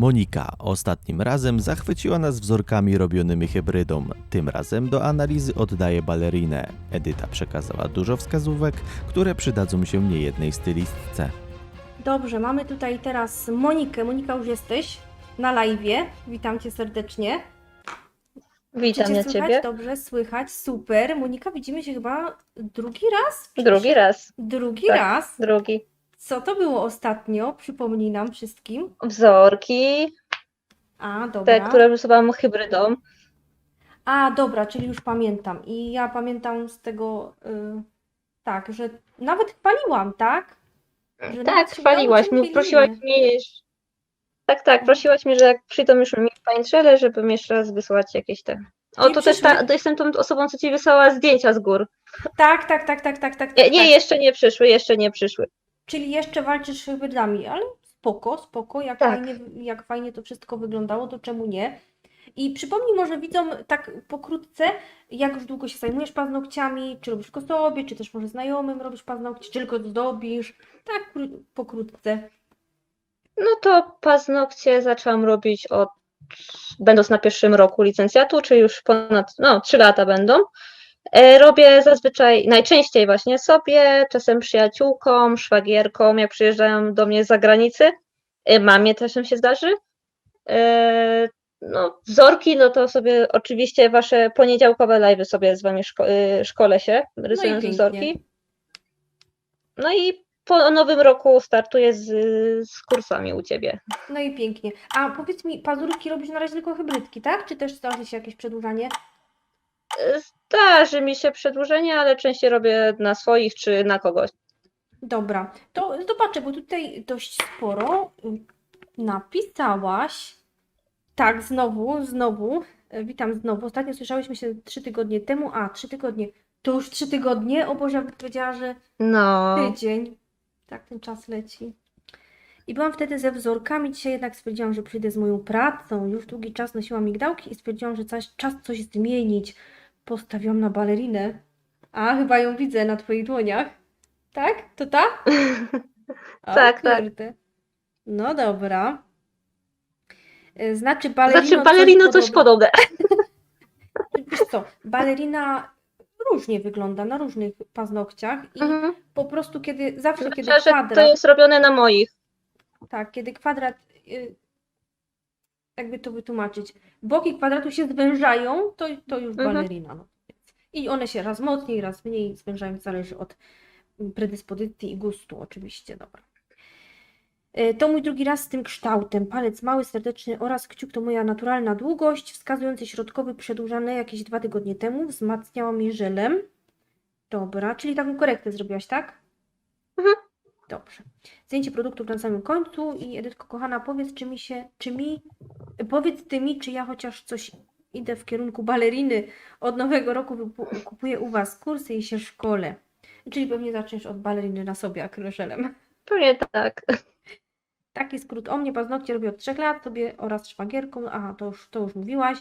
Monika ostatnim razem zachwyciła nas wzorkami robionymi hybrydą. Tym razem do analizy oddaje balerinę. Edyta przekazała dużo wskazówek, które przydadzą się niejednej stylistce. Dobrze, mamy tutaj teraz Monikę. Monika, już jesteś na live. Witam Cię serdecznie. Witam Czy cię słychać? Ciebie. Dobrze, słychać. Super. Monika, widzimy się chyba drugi raz? Drugi raz. Drugi Tak. raz. Drugi. Co to było ostatnio? Przypomnij nam wszystkim. Wzorki, A, dobra. te, które rysowałam hybrydą. A, dobra, czyli już pamiętam. I ja pamiętam z tego, y, tak, że nawet chwaliłam, tak? Że Tak, się chwaliłaś mnie, prosiłaś mnie. Tak, tak, prosiłaś mnie, że jak przyjdą już mi pańczele, żebym jeszcze raz wysłać jakieś te. O, Czyli to też przyszły? ta, to jestem tą osobą, co ci wysłała zdjęcia z gór. Tak, tak, tak, tak, tak, tak, Nie, tak, nie tak. jeszcze nie przyszły, jeszcze nie przyszły. Czyli jeszcze walczysz z hybrydami, ale spoko, spoko, jak Tak. fajnie, jak fajnie to wszystko wyglądało, to czemu nie? I przypomnij może widzom tak pokrótce, jak już długo się zajmujesz paznokciami, czy robisz tylko sobie, czy też może znajomym robisz paznokcie, czy tylko zdobisz, tak kró- pokrótce. No to paznokcie zaczęłam robić od, będąc na pierwszym roku licencjatu, czy już ponad, no, trzy lata będą. E, Robię zazwyczaj, najczęściej właśnie sobie, czasem przyjaciółkom, szwagierkom, jak przyjeżdżają do mnie z zagranicy. E, Mamie też się zdarzy. E, No, wzorki, no to sobie oczywiście wasze poniedziałkowe live'y sobie z wami szko- szkole się, rysując pięknie. wzorki. No i po nowym roku startuję z, z kursami u ciebie. No i pięknie. A powiedz mi, pazurki robisz na razie tylko hybrydki, tak? Czy też zdarzy się jakieś przedłużanie? Zdarzy mi się przedłużenie, ale częściej robię na swoich czy na kogoś. Dobra, to zobaczę, bo tutaj dość sporo napisałaś. Tak, znowu, znowu. Witam znowu. Ostatnio słyszałyśmy się trzy tygodnie temu. A, trzy tygodnie. To już trzy tygodnie? O Boże, ja bym powiedziała, że No, tydzień. Tak ten czas leci. I byłam wtedy ze wzorkami. Dzisiaj jednak stwierdziłam, że przyjdę z moją pracą. Już długi czas nosiłam migdałki i stwierdziłam, że coś, czas coś zmienić. Postawiłam na balerinę. A, chyba ją widzę na Twoich dłoniach. Tak? To ta? O, Tak, tak. kurde. No dobra. Y, Znaczy balerino znaczy balerino coś podobne. podobne. Wiesz co, balerina różnie wygląda na różnych paznokciach i Mhm. po prostu kiedy, zawsze kiedy Zwłaszcza, że to kwadrat, jest robione na moich. tak, kiedy kwadrat, y, jakby to wytłumaczyć, boki kwadratu się zwężają, to, to już Mhm. balerina. No. I one się raz mocniej, raz mniej zwężają, zależy od predyspozycji i gustu oczywiście, dobra. Y, To mój drugi raz z tym kształtem. Palec mały, serdeczny oraz kciuk to moja naturalna długość. Wskazujący środkowy przedłużany jakieś dwa tygodnie temu. Wzmacniałam je żelem. Dobra, czyli taką korektę zrobiłaś, tak? Mhm. Dobrze. Zdjęcie produktów na samym końcu i Edytko kochana, powiedz czy mi się, czy mi, powiedz ty mi, czy ja chociaż coś idę w kierunku baleriny. Od nowego roku kupuję u Was kursy i się szkole. Czyli pewnie zaczniesz od baleriny na sobie akrylżelem. Pewnie tak. Taki skrót o mnie, paznokcie robię od 3 lat, sobie oraz szwagierką, aha, to już, to już mówiłaś.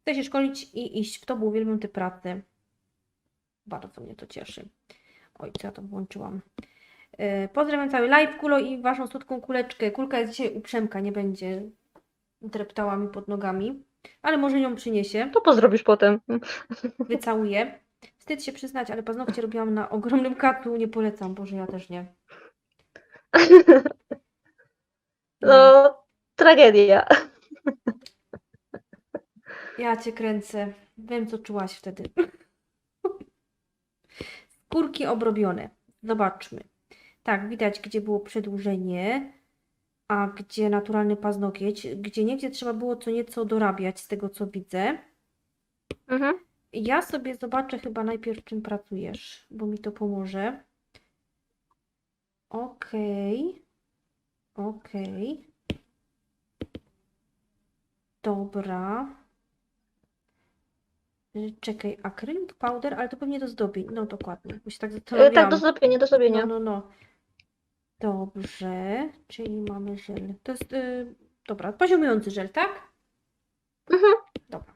Chcę się szkolić i iść w to, bo uwielbiam tę pracę. Bardzo mnie to cieszy. Oj, co ja to włączyłam. E, Pozdrawiam cały live, Kulo i Waszą słodką kuleczkę. Kulka jest dzisiaj u Przemka, nie będzie dreptała mi pod nogami, ale może ją przyniesie. To pozdrowisz potem. Wycałuję. Wstyd się przyznać, ale paznokcie robiłam na ogromnym katu, nie polecam, Boże, ja też nie. No, tragedia. Ja cię kręcę. Wiem, co czułaś wtedy. Skórki obrobione. Zobaczmy. Tak, widać, gdzie było przedłużenie, a gdzie naturalny paznokieć. Gdzie niegdzie trzeba było co nieco dorabiać, z tego co widzę. Mhm. Ja sobie zobaczę chyba najpierw, czym pracujesz, bo mi to pomoże. Okej. Okej. Dobra. Y, Czekaj, akrylik, powder, ale to pewnie do zdobień. No dokładnie, bo się tak E, Tak, zastanawiałam. do zrobienia, do No, zrobienia. no, no. Dobrze, czyli mamy żel. To jest, y, dobra, poziomujący żel, tak? Mhm. Dobra.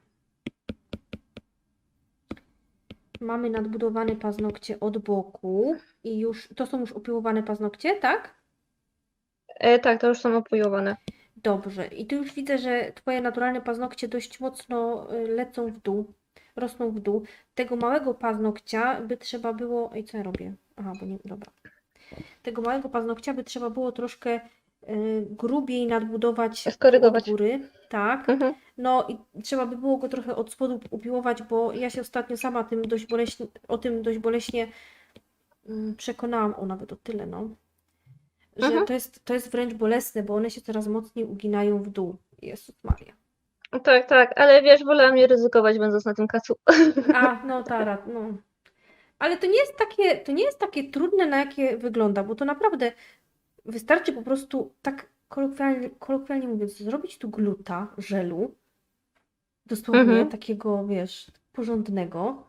Mamy nadbudowane paznokcie od boku i już, to są już opiłowane paznokcie, tak? E, Tak, to już są opojowane. Dobrze. I tu już widzę, że twoje naturalne paznokcie dość mocno y, lecą w dół, rosną w dół. Tego małego paznokcia by trzeba było. Ej, co ja robię? Aha, bo nie. Dobra. Tego małego paznokcia by trzeba było troszkę y, grubiej nadbudować Skorygować. góry. Tak. Mhm. No i trzeba by było go trochę od spodu upiłować, bo ja się ostatnio sama tym dość boleśnie, o tym dość boleśnie mm, przekonałam, o nawet o tyle, no, że Mhm. to jest, to jest wręcz bolesne, bo one się coraz mocniej uginają w dół. Jezus Maria. Tak, tak, ale wiesz, wolałam nie ryzykować, będąc na tym kacu. A, no Tara, no. Ale to nie jest takie, to nie jest takie trudne, na jakie wygląda, bo to naprawdę wystarczy po prostu tak kolokwialnie, kolokwialnie mówiąc, zrobić tu gluta, żelu, dosłownie Mhm. takiego, wiesz, porządnego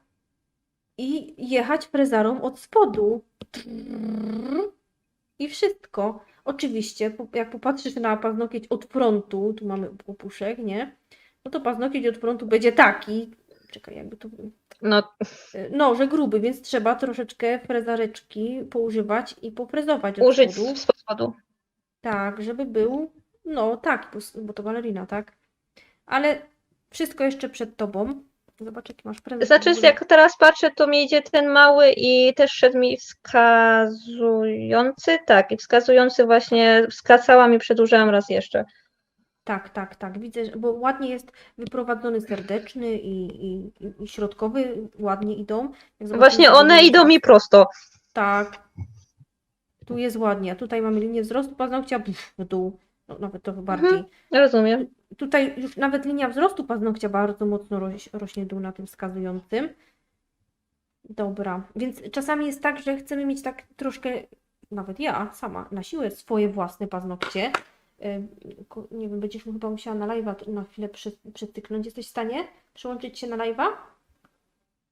i jechać frezarą od spodu. I wszystko. Oczywiście, jak popatrzysz na paznokieć od frontu, tu mamy popuszek, nie? No to paznokieć od frontu będzie taki. Czekaj, jakby to. No, No, że gruby, więc trzeba troszeczkę frezareczki poużywać i pofrezować od użyć spodu. z spodu. Tak, żeby był, no tak, bo, to balerina, tak? Ale wszystko jeszcze przed tobą. Zobacz, jaki masz prezent. Znaczy, jak teraz patrzę, to mi idzie ten mały i też szedł mi wskazujący, tak, i wskazujący właśnie skracałam i przedłużałam raz jeszcze. Tak, tak, tak. Widzę, bo ładnie jest wyprowadzony serdeczny i, i, i- środkowy ładnie idą. Zobaczymy Właśnie one idą mi prosto. Tak. Tu jest ładnie, a tutaj mamy linię wzrostu paznokcia pff, w dół. No, nawet trochę bardziej. Rozumiem. Tutaj już nawet linia wzrostu paznokcia bardzo mocno roś, rośnie dół na tym wskazującym. Dobra, więc czasami jest tak, że chcemy mieć tak troszkę, nawet ja sama, na siłę swoje własne paznokcie. Nie wiem, będziesz chyba musiała na live'a na chwilę przy, przytyknąć. Jesteś w stanie przyłączyć się na live'a?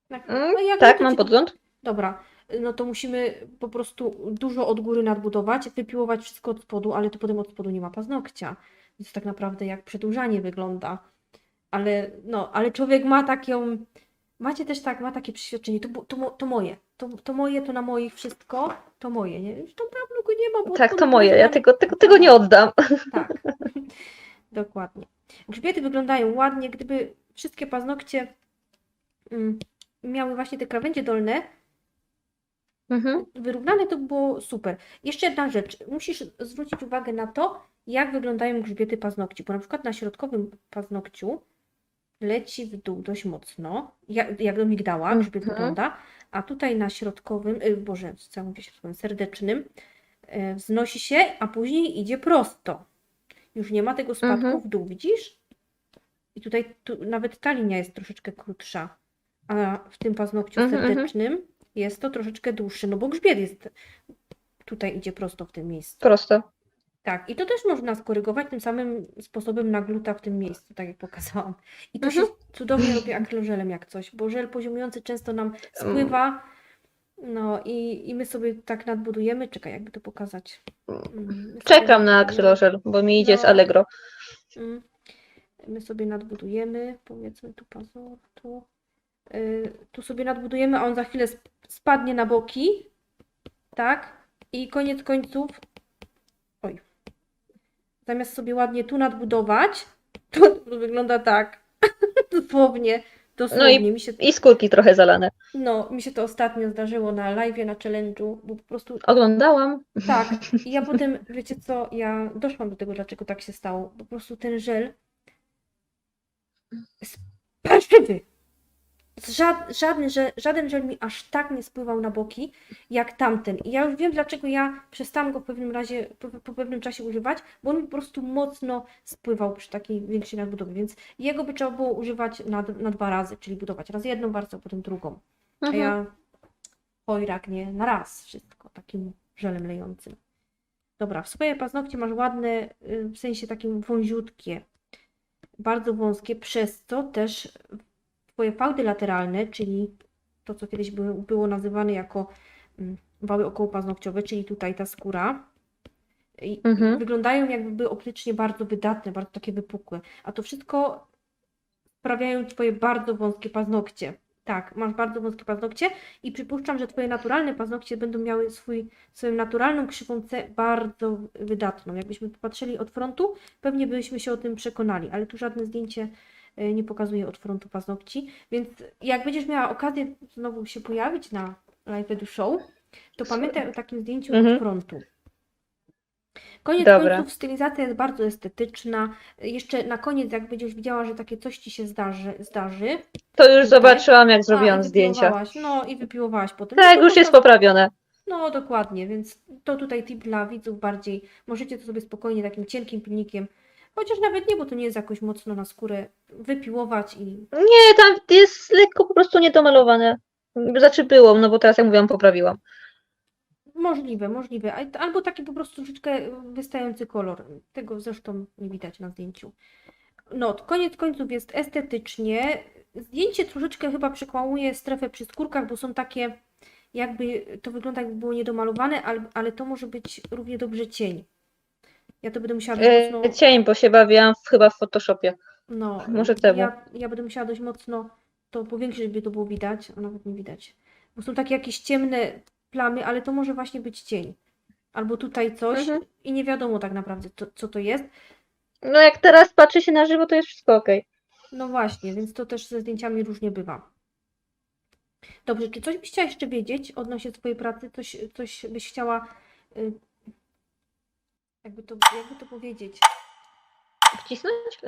Na- Mm, no jak Tak, mam podgląd. Dobra, no to musimy po prostu dużo od góry nadbudować, wypiłować wszystko od spodu, ale to potem od spodu nie ma paznokcia. Więc tak naprawdę jak przedłużanie wygląda. Ale no, ale człowiek ma taką, macie też tak, ma takie przeświadczenie, to, to, to moje, to, to moje, to na moich wszystko, to moje, nie? Już to prawda nie ma, bo Tak, to moje. Ja tego, tego, tego nie oddam. tak, dokładnie. Grzbiety wyglądają ładnie, gdyby wszystkie paznokcie mm, miały właśnie te krawędzie dolne, Mhm. wyrównane to było super. Jeszcze jedna rzecz. Musisz zwrócić uwagę na to, jak wyglądają grzbiety paznokci, bo na przykład na środkowym paznokciu leci w dół dość mocno, jak, jak do migdała grzbiet Mhm. wygląda, a tutaj na środkowym, y, boże, co ja mówię środkowym, serdecznym, wznosi się, a później idzie prosto. Już nie ma tego spadku Mhm. w dół, widzisz? I tutaj tu, nawet ta linia jest troszeczkę krótsza, a w tym paznokciu Mhm, mhm. serdecznym jest to troszeczkę dłuższy, no bo grzbiet jest, tutaj idzie prosto w tym miejscu. Prosto. Tak, i to też można skorygować tym samym sposobem na gluta w tym miejscu, tak jak pokazałam. I to się Mhm. cudownie robi akrylożelem jak coś, bo żel poziomujący często nam spływa, no i, i my sobie tak nadbudujemy. Czekaj, jakby to pokazać. Sobie Czekam na akrylożel, bo mi idzie z No. Allegro. Mm. My sobie nadbudujemy, powiedzmy tu pazur, tu. Y, tu sobie nadbudujemy, a on za chwilę sp- spadnie na boki. Tak? I koniec końców. Oj. Zamiast sobie ładnie tu nadbudować, to, to wygląda tak. Dosłownie. Dosłownie. mi się, I skórki trochę zalane. no, mi się to ostatnio zdarzyło na live, na challenge'u, bo po prostu Oglądałam. tak. I ja potem, wiecie co, ja doszłam do tego, dlaczego tak się stało. Po prostu ten żel parszywy. Żad, żadny, żel, żaden żel mi aż tak nie spływał na boki, jak tamten. I ja już wiem, dlaczego ja przestałam go w pewnym razie, po, po pewnym czasie używać, bo on mi po prostu mocno spływał przy takiej większej nadbudowie, więc jego by trzeba było używać na, na dwa razy, czyli budować raz jedną warstwę, potem drugą. A Mhm. ja chojrak nie na raz wszystko takim żelem lejącym. Dobra, w swoje paznokcie masz ładne, y, w sensie takim wąziutkie, bardzo wąskie, przez co też twoje fałdy lateralne, czyli to, co kiedyś było, było nazywane jako mm, wały okołopaznokciowe, czyli tutaj ta skóra, Mhm. wyglądają jakby były optycznie bardzo wydatne, bardzo takie wypukłe. A to wszystko sprawiają twoje bardzo wąskie paznokcie. Tak, masz bardzo wąskie paznokcie i przypuszczam, że twoje naturalne paznokcie będą miały swój, swoją naturalną krzywą C bardzo wydatną. Jakbyśmy popatrzyli od frontu, pewnie byśmy się o tym przekonali, ale tu żadne zdjęcie nie pokazuje od frontu paznokci, więc jak będziesz miała okazję znowu się pojawić na Live Edu Show, to pamiętaj o takim zdjęciu Mhm. od frontu. Koniec Dobra. końców stylizacja jest bardzo estetyczna. Jeszcze na koniec, jak będziesz widziała, że takie coś ci się zdarzy, zdarzy To już zobaczyłam, jak a, zrobiłam i zdjęcia. No i wypiłowałaś potem. Tak, No już jest po- poprawione. No dokładnie, więc to tutaj tip dla widzów bardziej. Możecie to sobie spokojnie takim cienkim pilnikiem, chociaż nawet nie, bo to nie jest jakoś mocno na skórę, wypiłować i Nie, tam jest lekko po prostu niedomalowane. Znaczy było, no bo teraz jak mówiłam, poprawiłam. możliwe, możliwe. Albo taki po prostu troszeczkę wystający kolor. Tego zresztą nie widać na zdjęciu. No, koniec końców jest estetycznie. Zdjęcie troszeczkę chyba przekłamuje strefę przy skórkach, bo są takie, jakby to wygląda jakby było niedomalowane, ale, ale to może być równie dobrze cień. Ja to będę musiała dość E, mocno... cień, bo się bawiłam w, chyba w Photoshopie. No, Może temu. Ja, ja będę musiała dość mocno to powiększyć, żeby to było widać, a nawet nie widać. Bo są takie jakieś ciemne plamy, ale to może właśnie być cień. Albo tutaj coś Mhm. i nie wiadomo tak naprawdę, to, co to jest. No jak teraz patrzy się na żywo, to jest wszystko ok. No właśnie, więc to też ze zdjęciami różnie bywa. Dobrze, czy coś byś chciała jeszcze wiedzieć odnośnie swojej pracy? Coś, coś byś chciała, y, jakby to, jakby to powiedzieć? Wcisnąć?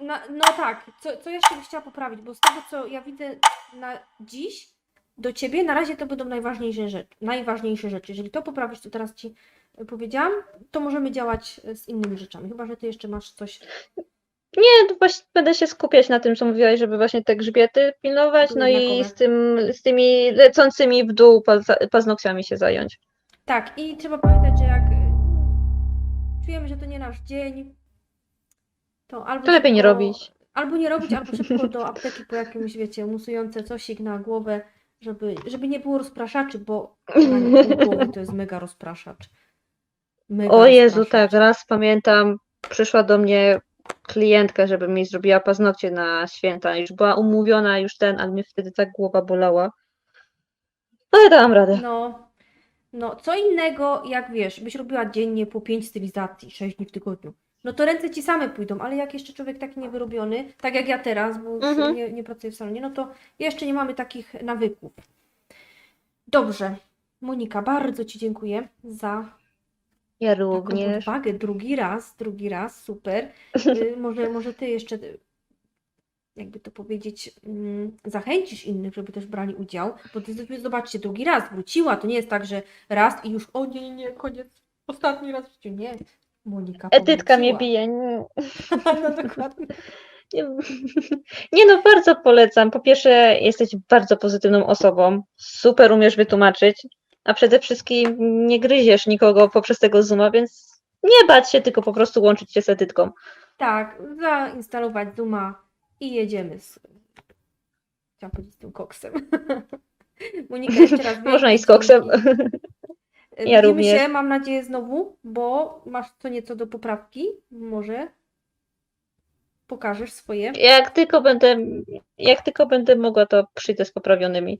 No, no tak, co, co jeszcze byś chciała poprawić? Bo z tego, co ja widzę na dziś, do ciebie, na razie to będą najważniejsze rzeczy. Najważniejsze rzeczy. Jeżeli to poprawisz, co teraz ci y, powiedziałam, to możemy działać y, z innymi rzeczami. Chyba, że ty jeszcze masz coś. Nie, to właśnie będę się skupiać na tym, co mówiłaś, żeby właśnie te grzbiety pilnować, no i z tym, z tymi lecącymi w dół paz- paznokciami się zająć. Tak, i trzeba pamiętać, że jak czujemy, że to nie nasz dzień, to albo To lepiej nie robić. Albo nie robić, albo szybko do apteki po jakimś, wiecie, musujące cosik na głowę, żeby, żeby nie było rozpraszaczy, bo głowy to jest mega rozpraszacz. Mega O Jezu, tak, rozpraszacz. raz pamiętam, przyszła do mnie klientka, żeby mi zrobiła paznokcie na święta. Już była umówiona, już ten, ale mnie wtedy tak głowa bolała. Ale dałam radę. No, no, co innego, jak wiesz, byś robiła dziennie po 5 stylizacji, 6 dni w tygodniu. No to ręce ci same pójdą, ale jak jeszcze człowiek taki niewyrobiony, tak jak ja teraz, bo Mhm. nie, nie pracuję w salonie, no to jeszcze nie mamy takich nawyków. Dobrze. Monika, bardzo Ci dziękuję za Ja również. odwagę. Drugi raz, drugi raz, super. Y, może, może Ty jeszcze, jakby to powiedzieć, mm, zachęcisz innych, żeby też brali udział, bo Ty zobaczcie, drugi raz wróciła, to nie jest tak, że raz i już, o nie, nie, koniec, ostatni raz w życiu, nie. Monika Etytka mnie bije. Nie, No dokładnie. nie, nie no, bardzo polecam. Po pierwsze, jesteś bardzo pozytywną osobą. Super umiesz wytłumaczyć. A przede wszystkim nie gryziesz nikogo poprzez tego Zooma, więc nie bać się, tylko po prostu łączyć się z etytką. Tak, zainstalować Zooma i jedziemy z... Chciałam powiedzieć z tym koksem. Monika, jeszcze raz Można i z koksem. Ja Widzimy również. się, mam nadzieję, znowu, bo masz co nieco do poprawki. Może pokażesz swoje. Jak tylko będę, jak tylko będę mogła, to przyjdę z poprawionymi.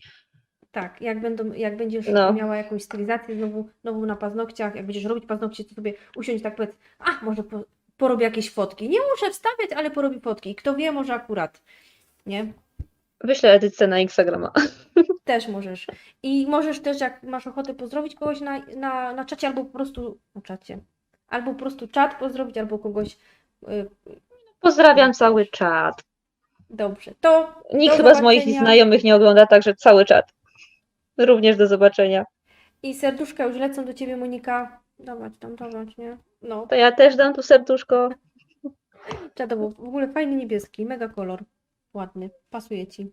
Tak, jak, będą, jak będziesz No. miała jakąś stylizację znowu, znowu na paznokciach, jak będziesz robić paznokcie, to sobie usiądź tak powiedz, a może po, porobię jakieś fotki. Nie muszę wstawiać, ale porobię fotki. Kto wie, może akurat. Nie? Wyślę edycję na Instagrama. Też możesz. I możesz też, jak masz ochotę pozdrowić kogoś na, na, na czacie, albo po prostu na czacie. Albo po prostu czat pozdrowić, albo kogoś. y, Pozdrawiam cały czat. Dobrze. To Nikt Do chyba z moich zobaczenia. znajomych nie ogląda, także cały czat. Również do zobaczenia. i serduszka już lecą do ciebie, Monika. Dawać tam, dawać, nie? No, To ja też dam tu serduszko. czatowo. W ogóle fajny niebieski, mega kolor. Ładny. Pasuje ci.